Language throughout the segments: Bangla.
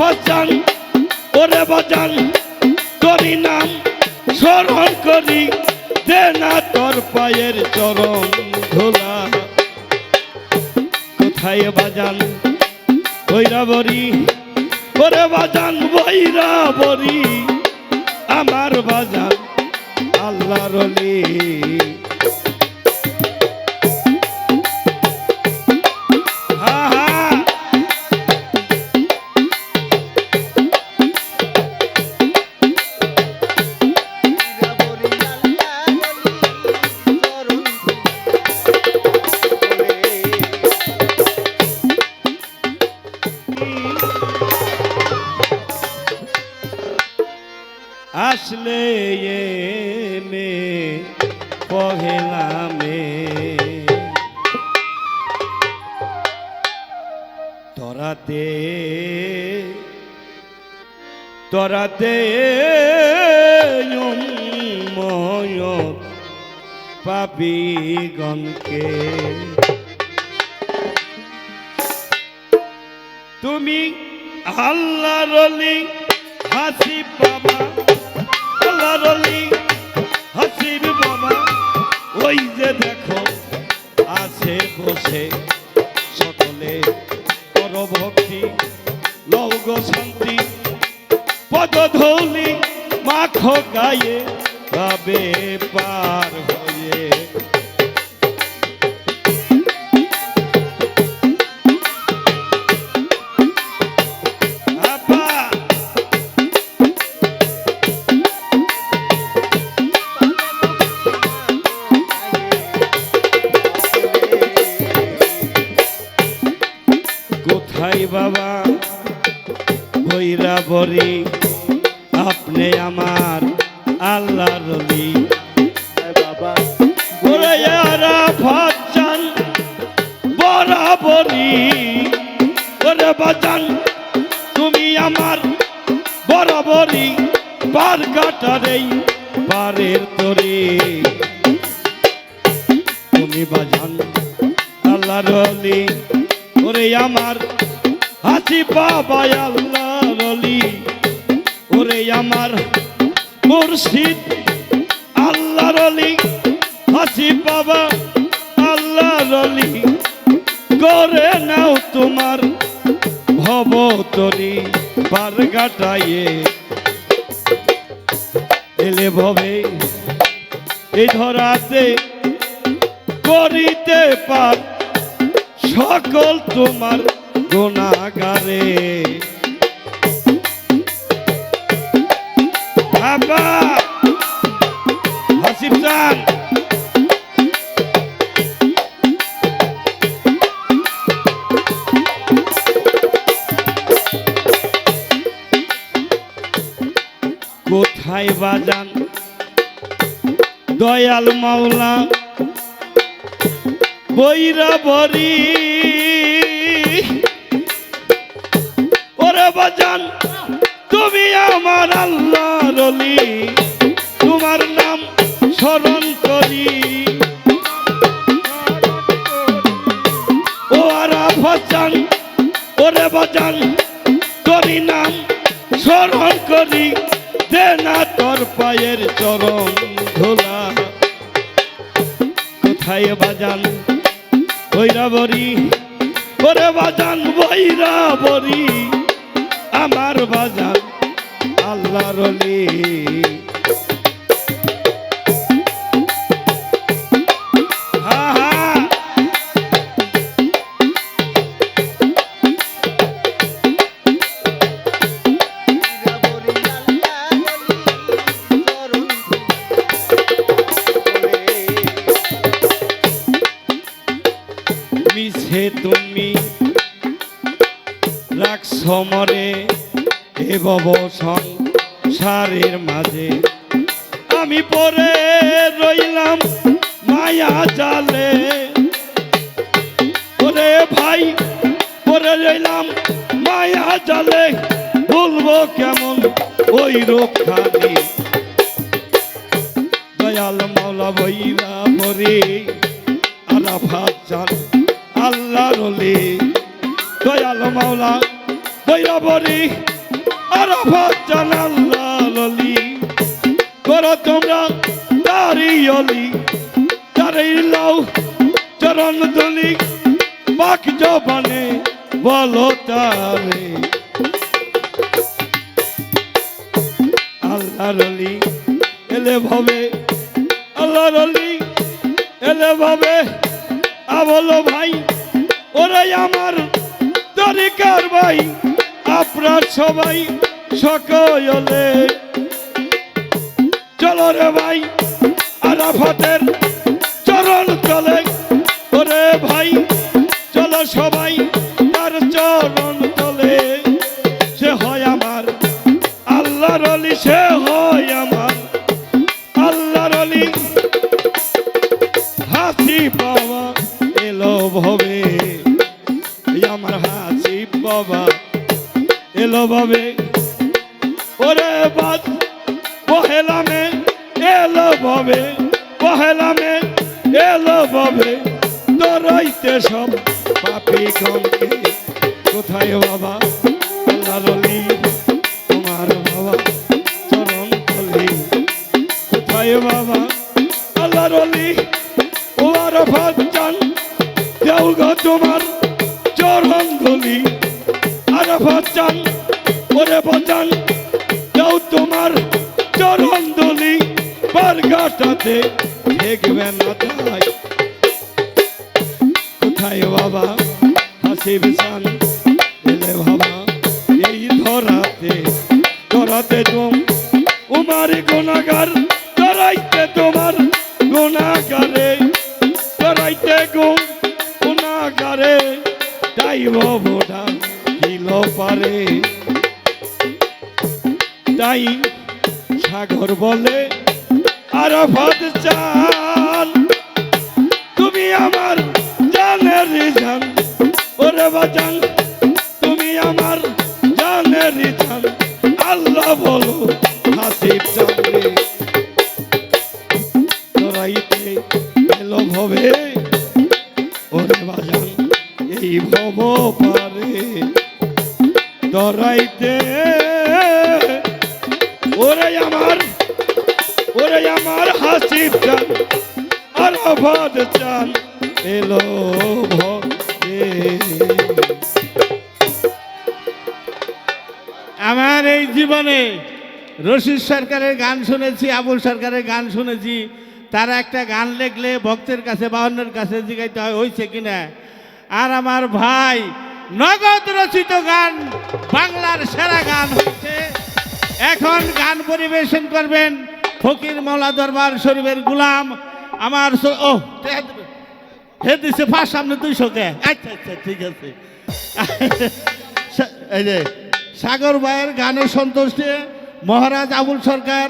ভজান, ওরে বাজান করি নাম স্মরণ করি, দে না তোর পায়ের চরণ ধোলা। কোথায় বাজান বৈরাবরী ওরে বাজান বৈরাবরী আমার বাজান আল্লাহ রলি আসলে মে পহেলা মে তরাতে তরাতে পাপি গণকে। তুমি আল্লাহ রলি হাসি বাবা পদধৌলি মাখো গায়ে ভাবে পার হয়ে আল্লাহ রলি বাবা ওরে ইয়ারা ভাজান বরাবরী ওরে বাজান তুমি আমার বরাবরী পার কাটার এই পারের তরে। তুমি বাজান আল্লাহ রলি ওরে আমার হাসি বাবা আল্লাহ রলি ওরে আমার মুর্শিদ আল্লাহ রলি হাসি বাবা আল্লাহ রলি করে নাও তোমার ভব তরি পার কাটাইয়ে এলে ভবে, এই ধরাতে করিতে পার সকল তোমার গুণাগারে। বাবা। হাসিফ চান কোথায় বাজান দয়াল মাওলা। বৈরাবরী। ওরে বাজান। তুমি আমার আল্লাহ রলি তোমার নাম স্মরণ করি। ও আর ভজান, ওরে বাজান করি নাম স্মরণ করি। দে তোর পায়ের চরণ ধোলা। কোথায় বাজান বৈরাবরী? ওরে বাজান বৈরাবরী। আমার বাজান আল্লাহ রলি রাখছ মরে এ ভব সংসারের মাঝে। আমি পরে রইলাম মায়া জালে। ওরে ভাই, পরে রইলাম মায়া জালে। বলব কেমন ওই রোখানি দয়াল মাওলা বইরা মরে আলাফাত চান আল্লাহ রলি দয়াল মাওলা বৈরবরী আরাফাত জানাল্লাহ ললি। করো তোমরা তারি অলি, তারি লাও চরণ দলি বাক জবানে বলো তারে। আল্লাহর অলি, এলে ভাবে, আল্লাহর অলি, এলে ভাবে বলো ভাই, ওরে আমার তরিকার ভাই। আপনার সবাই সকলে চলো রে ভাই আরাফাতের চরণ চলে ওরে ভাই চলো সবাই। এলো ভবে পহেলামে এলো ভবে তোরাইতে সব পাপি গমকে। কোথায় বাবা? আল্লাহর অলি, তোমার বাবা চরণ তলি। কোথায় বাবা? আল্লাহর অলি ও আরাফাত চান। দেও গো তোমার চরণ ধুলি আরাফাত চান, ওরে বাজান, দেও তোমার চরণ ধুলি বারগাটাতে দেখবে না তাই। কোথায় বাবা? হাসি বিশান এলে বাবা, এই ধরাতে ধরাতে তুম। উমার গুণাগার, ধরাইতে তোমার গুণাগারে। ধরাইতে কিল পারে। তাই সাগর বলে চাল তুমি আমার জানের জান ওরে বাজান। তুমি আমার জানের জান আল্লাহ বলো, হাসিব চাঁদে তোরাইতে এলো ভবে, ওরে বাজান, এই ভব পারে। ওরে আমার ওরে আমার হাসিব আর এলো আমার এই জীবনে রশিদ সরকারের গান শুনেছি, আবুল সরকারের গান শুনেছি। তারা একটা গান লেখলে ভক্তের কাছে বা অন্যের কাছে জিজ্ঞাইতে হয় হয়েছে কিনা আর আমার ভাই নগদ রচিত গান, বাংলার সেরা গান হচ্ছে এখন গান পরিবেশন করবেন ফকির মৌলা দরবার শরীফের গুলাম, আমার ও হে দিছে ফার্স্ট সামনে দুইশো কে আচ্ছা আচ্ছা ঠিক আছে। এই যে, সাগর ভাইয়ের গানে সন্তোষ নিয়ে মহারাজ আবুল সরকার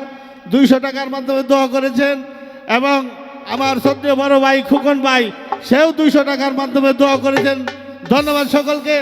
দুইশো টাকার মাধ্যমে দোয়া করেছেন, এবং আমার সদ্য বড় ভাই খুকন ভাই, সেও দুইশো টাকার মাধ্যমে দোয়া করেছেন। ধন্যবাদ সকলকে।